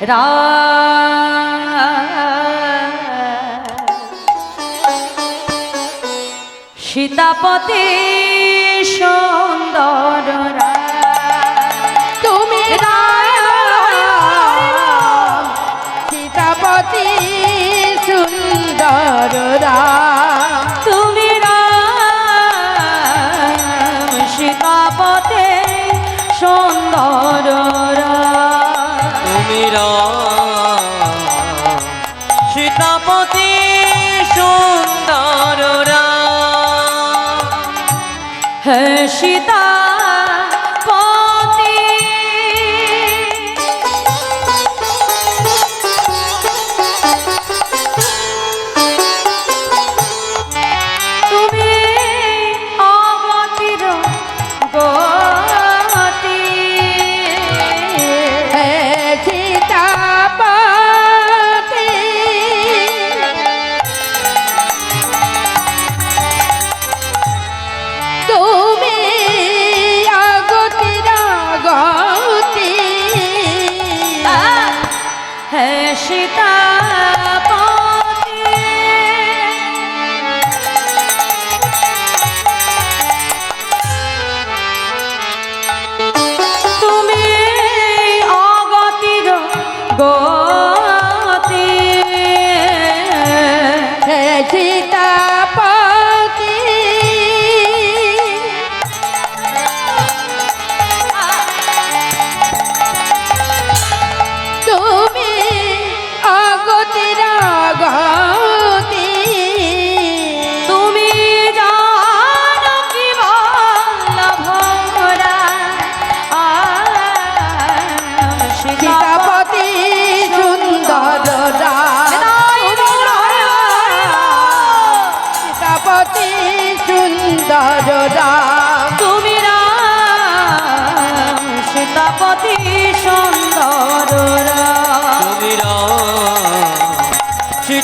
রা সীতাপতি সুন্দর তুমি সীতাপতি সীতাপতি সুন্দর হ্যাঁ হে Shita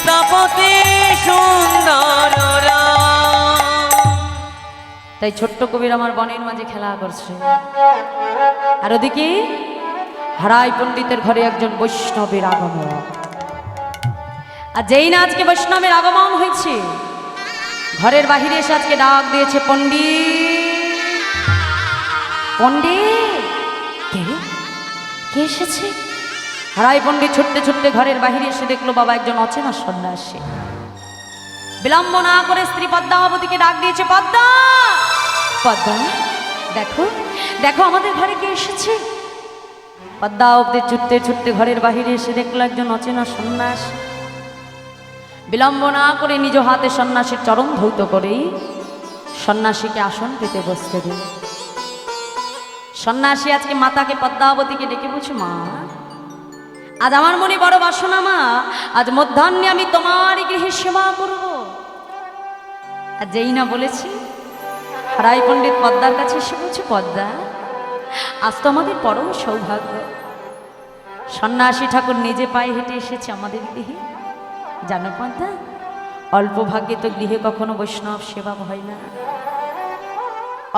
সীতাপতি সুন্দর তাই ছোট্ট কবির আমার বনের মাঝে খেলা করছে। আর ওদিকে হারাই পণ্ডিতের ঘরে একজন বৈষ্ণবের আগমন। আর যেই না আজকে বৈষ্ণবের আগমন হয়েছে, ঘরের বাহিরে এসে আজকে ডাক দিয়েছে পণ্ডিত। পণ্ডিত? কে? কে এসেছে? হারাই পণ্ডিত ছুটতে ছুটতে ঘরের বাহিরে এসে দেখল বাবা একজন অচেনা সন্ন্যাসী। বিলম্ব না করে স্ত্রী পদ্মাবতীকে ডাক দিয়েছে, পদ্মা! পদ্মা, দেখো দেখো আমাদের ঘরে কে এসেছে? পদ্মা ছুটতে ছুটতে ঘরের বাহিরে এসে দেখল একজন অচেনা সন্ন্যাস। বিলম্ব না করে নিজ হাতে সন্ন্যাসীর চরণ ধৌত করেই সন্ন্যাসীকে আসন পেতে বসতে দিল। সন্ন্যাসী আজকে মাতাকে পদ্মাবতীকে ডেকে বলছে, মা আজ আমার মনে বড় বাসনা মা, আজ মধ্যাহ্নে আমি তোমার গৃহে সেবা করব। আর যেই না বলেছি, হারাই পণ্ডিত পদ্মার কাছে এসে বলছে, পদ্মা, আজ তো আমাদের পরম সৌভাগ্য। সন্ন্যাসী ঠাকুর নিজে পায়ে হেঁটে এসেছে আমাদের গৃহে। জানো পদ্মা, অল্প ভাগ্যে তো গৃহে কখনো বৈষ্ণব সেবা হয় না।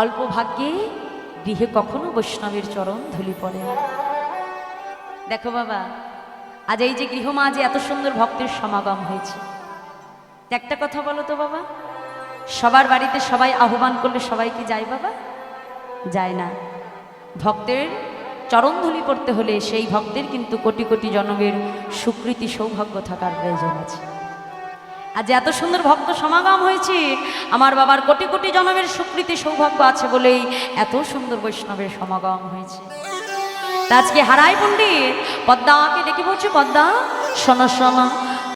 অল্প ভাগ্যে গৃহে কখনো বৈষ্ণবের চরণ ধুলি পড়ে না। দেখো বাবা আজ এই যে গৃহমা যে এত সুন্দর ভক্তের সমাগম হয়েছে। একটা কথা বলো তো বাবা, সবার বাড়িতে সবাই আহ্বান করলে সবাই কি যায় বাবা? যায় না। ভক্তের চরণধুলি করতে হলে সেই ভক্তের কিন্তু কোটি কোটি জনমের সুকৃতি সৌভাগ্য থাকার প্রয়োজন আছে। আজ এত সুন্দর ভক্ত সমাগম হয়েছে, আমার বাবার কোটি কোটি জনমের সুকৃতি সৌভাগ্য আছে বলেই এত সুন্দর বৈষ্ণবের সমাগম হয়েছে। তা আজকে হারাই পদ্মা পদ্মাকে ডেকে বলছে পদ্মা। শোনো শোনো।